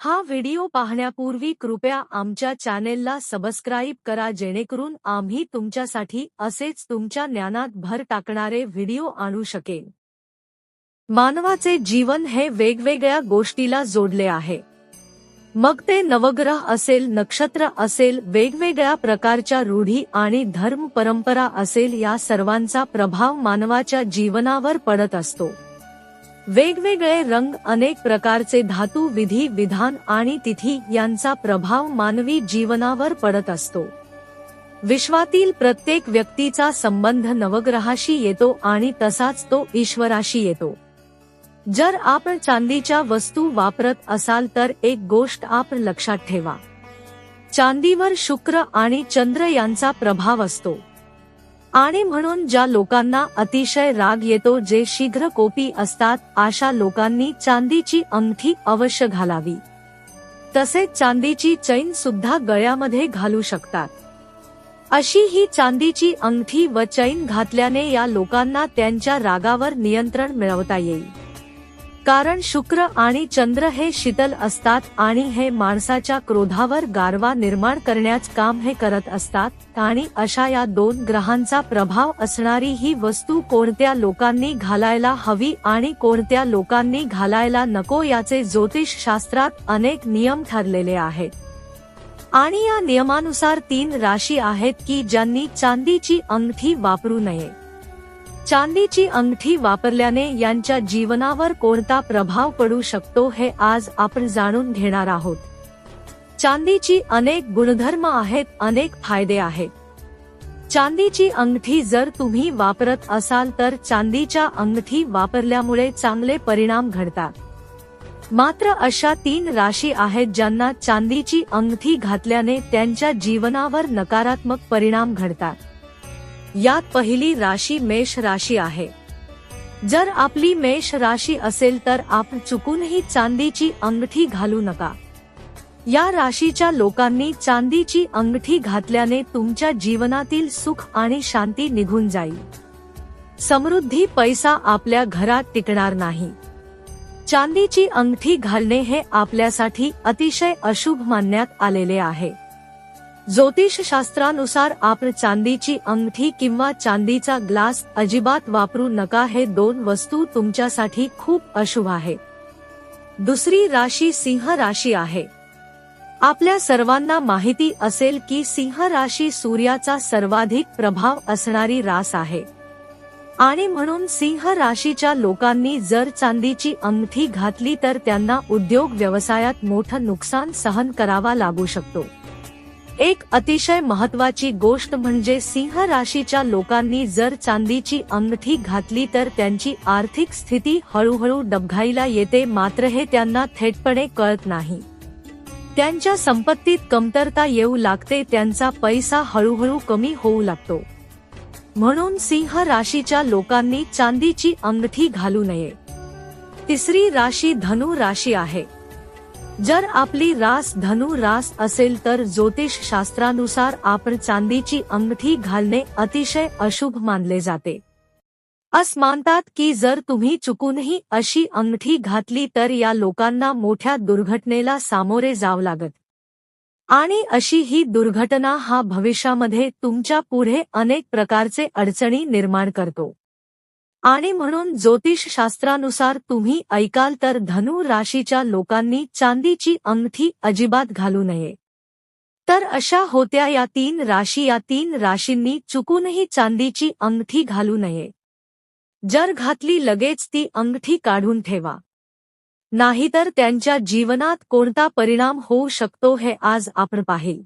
हा व्हिडिओ पाहण्यापूर्वी कृपया आमच्या चॅनेलला सबस्क्राईब करा जेणेकरून आम्ही तुमच्यासाठी असेच तुमच्या ज्ञानात भर टाकणारे व्हिडिओ आणू शकेन. मानवाचे जीवन हे वेगवेगळ्या गोष्टीला जोडले आहे. मग ते नवग्रह असेल नक्षत्र असेल वेगवेगळ्या प्रकारच्या रूढी आणि धर्म परंपरा असेल या सर्वांचा प्रभाव मानवाच्या जीवनावर पडत असतो. वेगवेगळे रंग अनेक प्रकारचे धातू विधी विधान आणि तिथी यांचा प्रभाव मानवी जीवनावर पडत असतो. विश्वातील प्रत्येक व्यक्तीचा संबंध नवग्रहाशी येतो आणि तसाच तो ईश्वराशी येतो. जर आपण चांदीच्या वस्तू वापरत असाल तर एक गोष्ट आपण लक्षात ठेवा. चांदीवर शुक्र आणि चंद्र यांचा प्रभाव असतो. आणि म्हणून ज्या लोकांना अतिशय राग येतो जे शीघ्र कोपी असतात अशा लोकांनी चांदीची अंगठी अवश्य घालावी. तसेच चांदीची चैन सुद्धा गळ्यामध्ये घालू शकतात. अशी ही चांदीची अंगठी व चैन घातल्याने या लोकांना त्यांच्या रागावर नियंत्रण मिळवता येईल. कारण शुक्र आणि चंद्र हे शीतल असतात आणि हे माणसाच्या क्रोधावर गारवा निर्माण करण्याच काम हे करत असतात आणि अशा या दोन ग्रहांचा प्रभाव असणारी ही वस्तू कोणत्या लोकांनी घालायला हवी आणि कोणत्या लोकांनी घालायला नको याचे ज्योतिष शास्त्रात अनेक नियम ठरलेले आहेत. आणि या नियमानुसार तीन राशी आहेत की ज्यांनी चांदीची अंगठी वापरू नये. चांदीची अंगठी वापरल्याने यांच्या जीवनावर कोणता प्रभाव पडू शकतो हे आज आपण जाणून घेणार आहोत. चांदीची अनेक गुणधर्म आहेत अनेक फायदे आहेत. चांदीची अंगठी जर तुम्ही वापरत असाल तर चांदीच्या अंगठी वापरल्यामुळे चांगले परिणाम घडतात. मात्र अशा तीन राशी आहेत ज्यांना चांदीची अंगठी घातल्याने त्यांच्या जीवनावर नकारात्मक परिणाम घडतात. यात पहिली राशी मेष राशी आहे. जर आपली मेष राशी असेल तर आपण चुकूनही चांदीची अंगठी घालू नका. या राशीच्या लोकांनी चांदीची अंगठी घातल्याने तुमच्या जीवनातील सुख आणि शांती निघून जाईल. समृद्धी पैसा आपल्या घरात टिकणार नाही. चांदीची अंगठी घालणे हे आपल्यासाठी अतिशय अशुभ मानण्यात आलेले आहे. ज्योतिषशास्त्रानुसार आपण चांदीची अंगठी किंवा चांदीचा ग्लास अजिबात वापरू नका. हे दोन वस्तू तुमच्यासाठी खूप अशुभ आहे. दुसरी राशी सिंह राशी आहे. आपल्या सर्वांना माहिती असेल की सिंह राशी सूर्याचा सर्वाधिक प्रभाव असणारी रास आहे. आणि म्हणून सिंह राशीच्या लोकांनी जर चांदीची अंगठी घातली तर त्यांना उद्योग व्यवसायात मोठं नुकसान सहन करावा लागू शकतो. एक अतिशय महत्वाची गोष्ट म्हणजे सिंह राशीच्या लोकांनी जर चांदीची अंगठी घातली तर त्यांची आर्थिक स्थिती हळूहळू डबघाईला येते मात्र हे त्यांना थेटपणे कळत नाही. त्यांच्या संपत्तीत कमतरता येऊ लागते त्यांचा पैसा हळूहळू कमी होऊ लागतो. म्हणून सिंह राशीच्या लोकांनी चांदीची अंगठी घालू नये. तिसरी राशी धनु राशी आहे. जर आपली रास धनु रास असेल तर ज्योतिष शास्त्रानुसार आपण चांदीची अंगठी घालणे अतिशय अशुभ मानले जाते. अस मानतात की जर तुम्ही चुकूनही अशी अंगठी घातली तर या लोकांना मोठ्या दुर्घटनेला सामोरे जावं लागत. आणि अशी ही दुर्घटना हा भविष्यामध्ये तुमच्यापुढे अनेक प्रकारचे अडचणी निर्माण करतो. आणि म्हणून ज्योतिषशास्त्रानुसार तुम्ही ऐकाल तर धनु राशीच्या लोकांनी चांदीची अंगठी अजिबात घालू नये. तर अशा होत्या या तीन राशी. या तीन राशींनी चुकूनही चांदीची अंगठी घालू नये. जर घातली लगेच ती अंगठी काढून ठेवा. नाहीतर त्यांच्या जीवनात कोणता परिणाम होऊ शकतो हे आज आपण पाहिल.